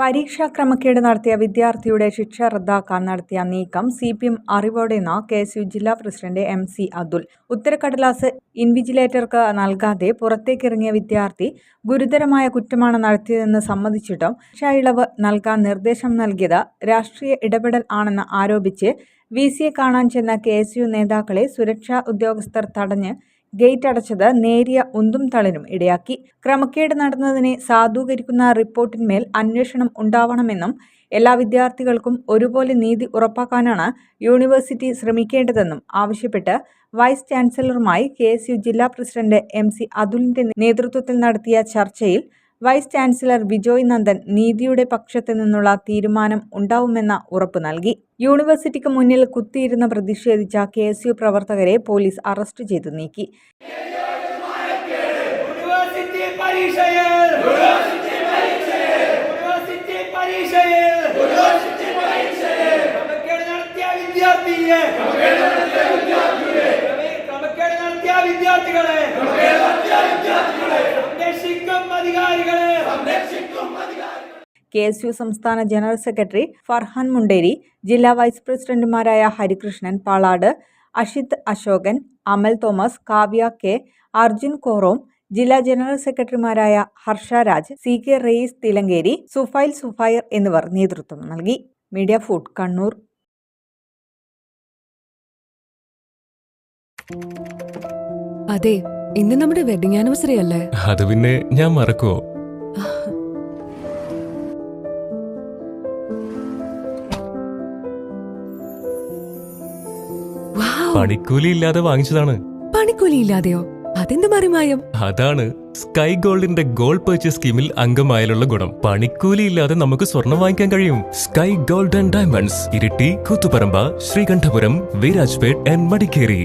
പരീക്ഷാ ക്രമക്കേട് നടത്തിയ വിദ്യാർത്ഥിയുടെ ശിക്ഷ റദ്ദാക്കാൻ നടത്തിയ നീക്കം സി പി എം അറിവോടെയെന്ന് കെ എസ് യു ജില്ലാ പ്രസിഡന്റ് എം സി അതുൽ. ഉത്തരക്കടലാസ് ഇൻവിജിലേറ്റർക്ക് നൽകാതെ പുറത്തേക്കിറങ്ങിയ വിദ്യാർത്ഥി ഗുരുതരമായ കുറ്റമാണ് നടത്തിയതെന്ന് സമ്മതിച്ചിട്ടും ശിക്ഷാ ഇളവ് നൽകാൻ നിർദ്ദേശം നൽകിയത് രാഷ്ട്രീയ ഇടപെടൽ ആണെന്ന് ആരോപിച്ച് വി സിയെ കാണാൻ ചെന്ന കെ എസ് യു നേതാക്കളെ സുരക്ഷാ ഉദ്യോഗസ്ഥർ തടഞ്ഞ് ഗേറ്റ് അടച്ചത് നേരിയ ഉന്തും തളിനും ഇടയാക്കി. ക്രമക്കേട് നടന്നതിനെ സാധൂകരിക്കുന്ന റിപ്പോർട്ടിന്മേൽ അന്വേഷണം ഉണ്ടാവണമെന്നും എല്ലാ വിദ്യാർത്ഥികൾക്കും ഒരുപോലെ നീതി ഉറപ്പാക്കാനാണ് യൂണിവേഴ്സിറ്റി ശ്രമിക്കേണ്ടതെന്നും ആവശ്യപ്പെട്ട് വൈസ് ചാൻസലറുമായി കെ ജില്ലാ പ്രസിഡന്റ് എം സി അതുലിന്റെ നേതൃത്വത്തിൽ നടത്തിയ ചർച്ചയിൽ വൈസ് ചാൻസലർ ബിജോയ് നന്ദൻ നീതിയുടെ പക്ഷത്തു നിന്നുള്ള തീരുമാനം ഉണ്ടാവുമെന്ന ഉറപ്പ് നൽകി. യൂണിവേഴ്സിറ്റിക്ക് മുന്നിൽ കുത്തിയിരുന്ന് പ്രതിഷേധിച്ച കെ എസ് യു പ്രവർത്തകരെ പോലീസ് അറസ്റ്റ് ചെയ്തു നീക്കി. വിദ്യാർത്ഥിയെ ക്രമക്കേട് നടത്തിയ വിദ്യാർത്ഥികളെ സംരക്ഷിക്കും അധികാരികളെ കെ എസ് യു സംസ്ഥാന ജനറൽ സെക്രട്ടറി ഫർഹാൻ മുണ്ടേരി ജില്ലാ വൈസ് പ്രസിഡന്റുമാരായ ഹരികൃഷ്ണൻ പാളാട് അഷിത് അശോകൻ അമൽ തോമസ് കാവ്യ കെ അർജുൻ കോറോം ജില്ലാ ജനറൽ സെക്രട്ടറിമാരായ ഹർഷ രാജ് സി കെ റെയ്സ് തിലങ്കേരി സുഫൈൽ സുഫൈർ എന്നിവർ നേതൃത്വം നൽകി. Media food Kannur. അതെ ഇന്ന് നമ്മുടെ വെഡിങ് ആനിവേഴ്സറി അല്ലേ? അത് പിന്നെ ഞാൻ മറക്കുവോ? പണിക്കൂലി ഇല്ലാതെ വാങ്ങിച്ചതാണ്. പണിക്കൂലി ഇല്ലാതെയോ അതെന്ത് മറിമായം? അതാണ് സ്കൈ ഗോൾഡിന്റെ ഗോൾഡ് പർച്ചേസ് സ്കീമിൽ അംഗമായാലുള്ള ഗുണം. പണിക്കൂലി ഇല്ലാതെ നമുക്ക് സ്വർണം വാങ്ങിക്കാൻ കഴിയും. Sky gold and diamonds Iritty Koothuparamba Sreekandapuram Virajpet and Madikeri.